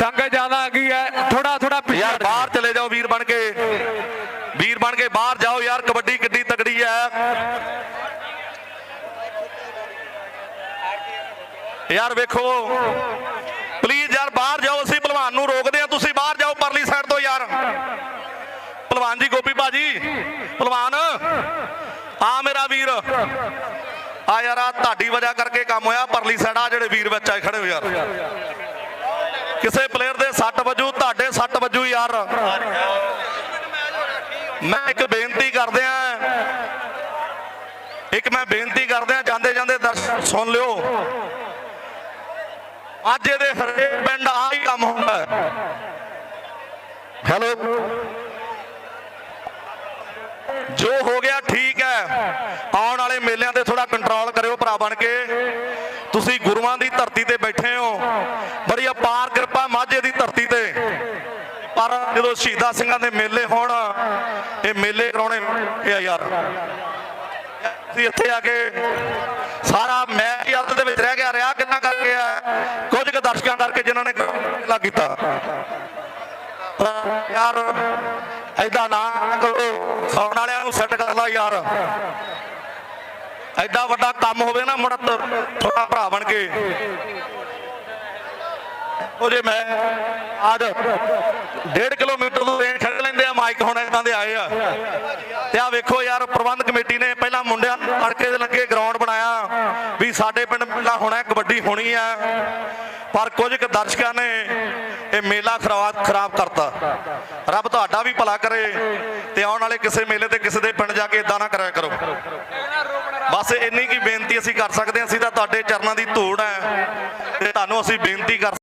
ਸੰਗਤ ਜ਼ਿਆਦਾ ਆ ਗਈ ਹੈ? ਥੋੜਾ ਥੋੜਾ ਪਿੱਛੇ ਯਾਰ ਬਾਹਰ ਚਲੇ ਜਾਓ ਵੀਰ ਬਣ ਕੇ। ਵੀਰ ਬਣ ਕੇ ਬਾਹਰ ਜਾਓ ਯਾਰ ਕਬੱਡੀ ਕਿੱਡੀ ਤਕੜੀ ਹੈ। ਯਾਰ ਵੇਖੋ ਪਲੀਜ਼ ਯਾਰ ਬਾਹਰ ਜਾਓ ਅਸੀਂ ਪਹਿਲਵਾਨ ਨੂੰ ਰੋਕਦੇ ਆ ਤੁਸੀਂ ਬਾਹਰ ਜਾਓ ਪਰਲੀ ਸਾਈਡ ਤੋਂ ਯਾਰ। ਪਹਿਲਵਾਨ ਜੀ ਗੋਪੀ ਬਾਜੀ ਪਹਿਲਵਾਨ ਆ ਮੇਰਾ ਵੀਰ। ਆ ਯਾਰ ਆ ਤੁਹਾਡੀ ਵਜ੍ਹਾ ਕਰਕੇ ਕੰਮ ਹੋਇਆ ਪਰਲੀ ਸਾਈਡ ਆ ਜਿਹੜੇ ਵੀਰ ਵਿੱਚ ਆਏ ਖੜੇ ਹੋ ਯਾਰ। ਕਿਸੇ ਪਲੇਅਰ ਦੇ ਸੱਟ ਵਜੂ, ਤੁਹਾਡੇ ਸੱਟ ਵਜੂ ਯਾਰ। ਮੈਂ ਇੱਕ ਬੇਨਤੀ ਕਰਦੇ ਆ। ਇੱਕ ਮੈਂ ਬੇਨਤੀ ਕਰਦੇ ਆ, ਜਾਂਦੇ ਜਾਂਦੇ ਦਰਸ਼ਕ ਸੁਣ ਲਿਓ। ਅੱਜ ਇਹਦੇ ਹਰੇ ਪਿੰਡ ਆ ਹੀ ਕੰਮ ਹੁੰਦਾ ਹੈਲੋ ਜੋ ਹੋ ਗਿਆ ਠੀਕ ਹੈ। ਆਉਣ ਵਾਲੇ ਮੇਲਿਆਂ ਤੇ ਥੋੜਾ ਕੰਟਰੋਲ ਕਰਿਓ ਭਰਾ ਬਣ ਕੇ। ਤੁਸੀਂ ਗੁਰੂਆਂ ਦੀ ਧਰਤੀ ਤੇ ਬੈਠੇ ਹੋ। ਬੜੀ ਅਪਾਰ ਕਿਰਪਾ ਮਾਝੇ ਦੀ ਧਰਤੀ ਤੇ। ਪਰ ਜਦੋਂ ਸ਼ਹੀਦਾਂ ਸਿੰਘਾਂ ਦੇ ਮੇਲੇ ਹੋਣ, ਇਹ ਮੇਲੇ ਕਰਾਉਣੇ ਇਹ ਯਾਰ। ਤੁਸੀਂ ਇੱਥੇ ਆ ਕੇ ਸਾਰਾ ਮੈਂ ਹੀ ਅੱਧ ਦੇ ਵਿੱਚ ਰਹਿ ਗਿਆ, ਰਿਹਾ ਕਿੰਨਾ ਕਰਕੇ ਆ? ਕੁਝ ਕੁ ਦਰਸ਼ਕਾਂ ਕਰਕੇ ਜਿਨ੍ਹਾਂ ਨੇ ਲਾ ਕੀਤਾ। ਯਾਰ ਐਦਾਂ ਨਾ ਕਰੋ। ਆਉਣ ਵਾਲਿਆਂ ਨੂੰ ਸੈੱਟ ਕਰ ਲਾ ਯਾਰ। ਐਡਾ ਵੱਡਾ ਕੰਮ ਹੋਵੇ ਨਾ ਮੁੜ ਤੁਹਾਡਾ ਭਰਾ ਬਣ ਕੇ। ਉਹ ਜੇ ਮੈਂ ਅੱਜ 1.5 ਕਿਲੋਮੀਟਰ ਤੋਂ ਰੇਂਜ ਖੜ ਲੈਂਦੇ ਆ, ਮਾਈਕ ਹੁਣ ਇਹਨਾਂ ਦੇ ਆਏ ਆ। ਤੇ ਆ ਵੇਖੋ ਯਾਰ ਪ੍ਰਬੰਧ ਕਮੇਟੀ ਨੇ ਪਹਿਲਾਂ ਮੁੰਡਿਆਂ ਅੜਕੇ ਦੇ ਲੱਗੇ ਗਰਾਊਂਡ ਬਣਾਇਆ ਵੀ ਸਾਡੇ ਪਿੰਡ ਮੇਲਾ ਹੋਣਾ ਕਬੱਡੀ ਹੋਣੀ ਆ। ਪਰ ਕੁਝ ਕੁ ਦਰਸ਼ਕਾਂ ਨੇ ਇਹ ਮੇਲਾ ਖਰਾਬ ਖਰਾਬ ਕਰਤਾ। ਰੱਬ ਤੁਹਾਡਾ ਵੀ ਭਲਾ ਕਰੇ ਤੇ ਆਉਣ ਵਾਲੇ ਕਿਸੇ ਮੇਲੇ ਤੇ ਕਿਸੇ ਦੇ ਪਿੰਡ ਜਾ ਕੇ ਇਦਾਂ ਨਾ ਕਰਿਆ ਕਰੋ। ਅਸੀਂ ਕਰ ਸਕਦੇ ਹਾਂ, ਅਸੀਂ ਤਾਂ ਤੁਹਾਡੇ ਚਰਨਾਂ ਦੀ ਧੂੜ ਹੈ। ਤੇ ਤੁਹਾਨੂੰ ਅਸੀਂ ਬੇਨਤੀ ਕਰ